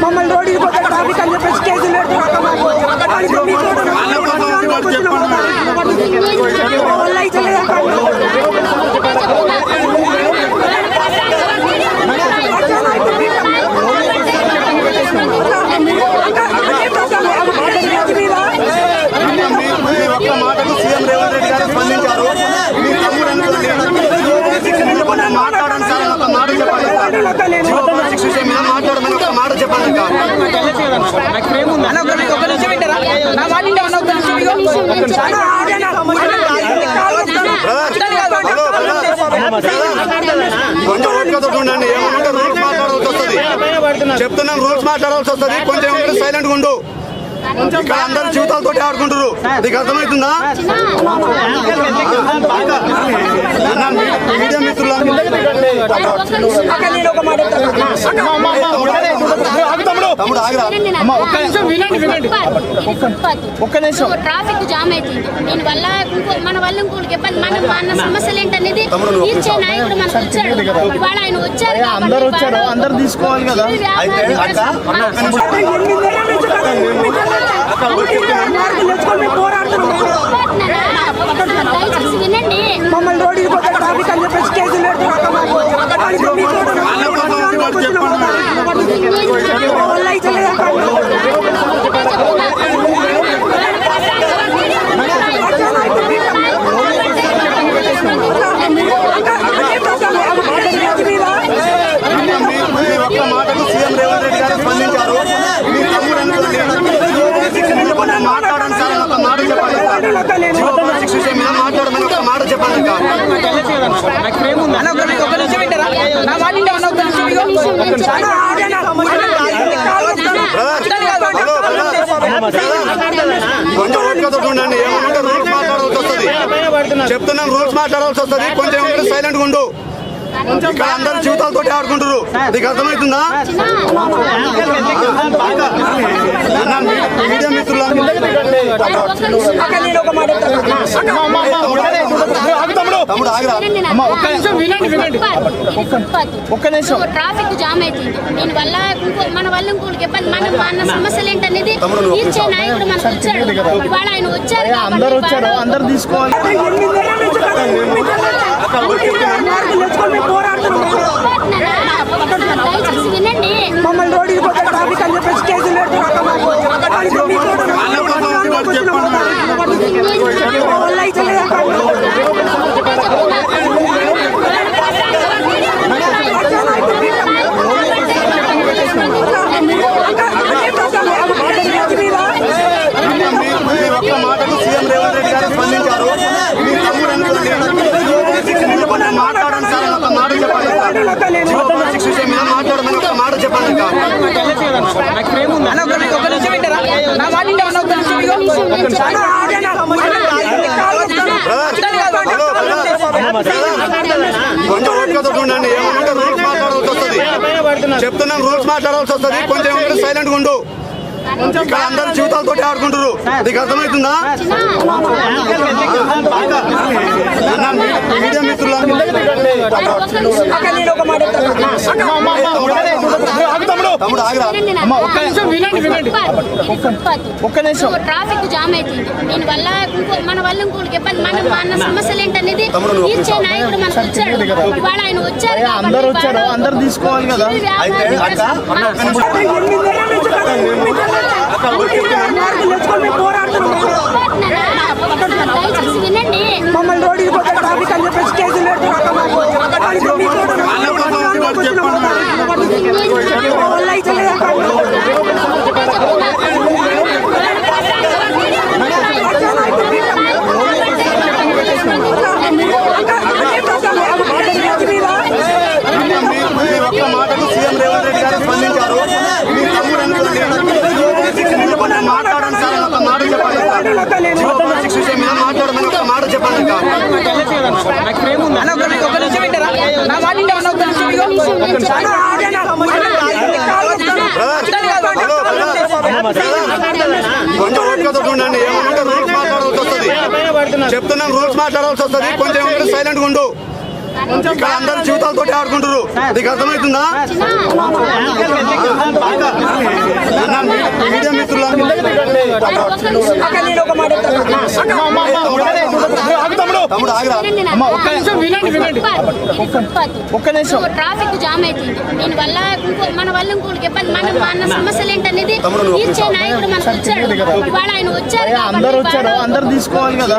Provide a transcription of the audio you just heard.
మమ్మల్ని రోడ్డుకి పోతే ట్రాఫిక్ అని చెప్పేసి కేసులు పెడుతున్నారు మాకు. దానికి మీ తోడు వల్ల అయితే లేదు అక్కడ. మీ ఒక్క మాటకు సీఎం రేవంత్ రెడ్డి గారు స్పందించారు మీ తమ్ముడు అనుకోండి మీరు కొంచెం మాట్లాడండి సార్ ఒక మాట చెప్పండి సార్ జీవో ఫోర్ సిక్స్ విషయం మీద మాట్లాడమని ఒక మాట చెప్పండి సార్ అన్న ఒక నిమిషం, ఒక నిమిషం వింటారా నా మాట వింటే అన్న ఒక నిమిషం ఇగో. అన్న, ఆగేనా? బ్రదర్ హలో బ్రదర్ కొంచెం ఏమన్నా రూల్స్ మాట్లాడాల్సి వస్తుంది చెప్తున్నాం రూల్స్ మాట్లాడాల్సి వస్తుంది కొంచెం ఏమంటే సైలెంట్ ఉండు ఇక్కడ అందరు జీవితాలతో ఆడుకుంటారు నీకు అర్థమవుతుందా అన్న, మీడియా మిత్రులు ఆగిరా? ఒక్క నిమిషం వినండి, వినండి. ఒక్క నిమిషం. ట్రాఫిక్ జామ్ అవుతుంది దీని వల్ల ఇంకో మన వల్ల ఇంకోటి ఇబ్బంది. మన మన సమస్యలు ఏంటనేది తీర్చే నాయకుడు మనకు వచ్చాడు ఇవాళ ఆయన వచ్చారు అందరూ వచ్చారు. అందరు తీసుకోవాలి కదా? అయితే అక్క, పోరాడుతున్నాం. దయచేసి వినండి. మమ్మల్ని రోడ్డుకి పోతే ట్రాఫిక్ అని చెప్పేసి కేసులు పెడుతున్నారు మాట చెప్పండి సార్ అన్న ఒక నిమిషం, ఒక వింటారా నా మాట వింటే అన్న ఒక నిమిషం. కొంచెం ఓపికతో ఉండండి ఏమన్నా రూల్స్ మాట్లాడాల్సి వస్తుంది చెప్తున్నాం రూల్స్ మాట్లాడాల్సి వస్తుంది. కొంచెం ఏమంటే సైలెంట్ ఉండు. ఇక్కడ అందరు జీవితాలతో ఆడుకుంటారు నీకు అర్థమవుతుందా? మీడియా మిత్రులు తమ్ముడు ఆగిరా. ఒక్క నిమిషం వినండి, వినండి. ఒక్క నిమిషం. ట్రాఫిక్ జామ్ అవుతుంది. దీని వల్ల మన వల్ల ఇబ్బంది. మన మన సమస్యలు ఏంటనేది తీర్చే నాయకుడు మనకు వచ్చాడు. ఇవాళ ఆయన వచ్చారు అందరు వచ్చారు అందరు తీసుకోవాలి ఎనిమిదేళ్ళ నుంచి కదా మార్కులు తెచ్చుకొని మేము పోరాడుతున్నాం దయచేసి వినండి మమ్మల్ని రోడ్డుకి పోతే ట్రాఫిక్ అని చెప్పేసి కేసులు పెడుతున్నారు మాకు. దానికి మీ తోడు వల్ల అయితే లేదు అక్కడ. మీ ఒక్క మాటకు సీఎం రేవంత్ రెడ్డి గారు స్పందించారు మీ తమ్ముడు అనుకోండి మీరు కొంచెం మాట్లాడండి సార్ ఒక మాట చెప్పండి సార్ జీవో ఫోర్ సిక్స్ విషయం మీద మాట్లాడమని ఒక మాట చెప్పండి సార్ అన్న ఒక నిమిషం, ఒక నిమిషం వింటారా నా మాట వింటే అన్న ఒక నిమిషం ఇగో. అన్న, ఆగేనా? బ్రదర్ హలో బ్రదర్ కొంచెం ఓపికతో ఉండండి ఏమన్నా రూల్స్ మాట్లాడాల్సి వస్తుంది చెప్తున్నాం రూల్స్ మాట్లాడాల్సి వస్తుంది కొంచెం ఏమంటే సైలెంట్ ఉండు ఇక్కడ అందరు జీవితాలతో ఆడుకుంటారు నీకు అర్థమవుతుందా మీడియా మిత్రులు అక్కడ నేను ఒక మాట చెప్తాను. తమ్ముడు ఆగిరా ఒక్క నిమిషం వినండి, వినండి. ఒక్క నిమిషం. ట్రాఫిక్ జామ్ అవుతుంది దీని వల్ల మన వల్ల ఇంకోటి ఇబ్బంది. మన మన సమస్యలు ఏంటనేది తీర్చే నాయకుడు మనకు వచ్చాడు. ఇవాళ ఆయన వచ్చారు అందరు వచ్చారు. అందరు తీసుకోవాలి కదా. దయచేసి వినండి. మమ్మల్ని రోడ్డుకి పోతే ట్రాఫిక్ అని చెప్పేసి కేసులు పెడుతున్నారు మాకు. దానికి మీ తోడు వల్ల అయితే లేదు అక్కడ. మీ ఒక్క మాటకు సీఎం రేవంత్ రెడ్డి గారు స్పందించారు మీ తమ్ముడు అనుకోండి మీరు కొంచెం మాట్లాడండి సార్ ఒక మాట చెప్పండి సార్ జీవో ఫోర్ సిక్స్ విషయం మీద మాట్లాడమని ఒక మాట చెప్పండి సార్ అన్న ఒక నిమిషం, ఒక నిమిషం వింటారా నా మాట వింటే అన్న ఒక నిమిషం ఇగో. అన్న, ఆగేనా? బ్రదర్ హలో బ్రదర్ కొంచెం ఓపికతో ఉండండి ఏమన్నా రూల్స్ మాట్లాడాల్సి వస్తుంది చెప్తున్నాం రూల్స్ మాట్లాడాల్సి వస్తుంది కొంచెం ఏమంటే సైలెంట్ ఉండు ఇక్కడ అందరు జీవితాలతో ఆడుకుంటారు నీకు అర్థమవుతుందా మీడియా మిత్రులందరూ తమ్ముడు ఒక్క నిమిషం ట్రాఫిక్ జామ్ అవుతుంది దీని వల్ల మన వల్ల ఇంకోటికి ఇబ్బంది మన మన సమస్యలు ఏంటనేది తీర్చే నాయకుడు మనకు వచ్చాడు. ఇవాళ ఆయన వచ్చారు అందరూ వచ్చారు. అందరు తీసుకోవాలి కదా.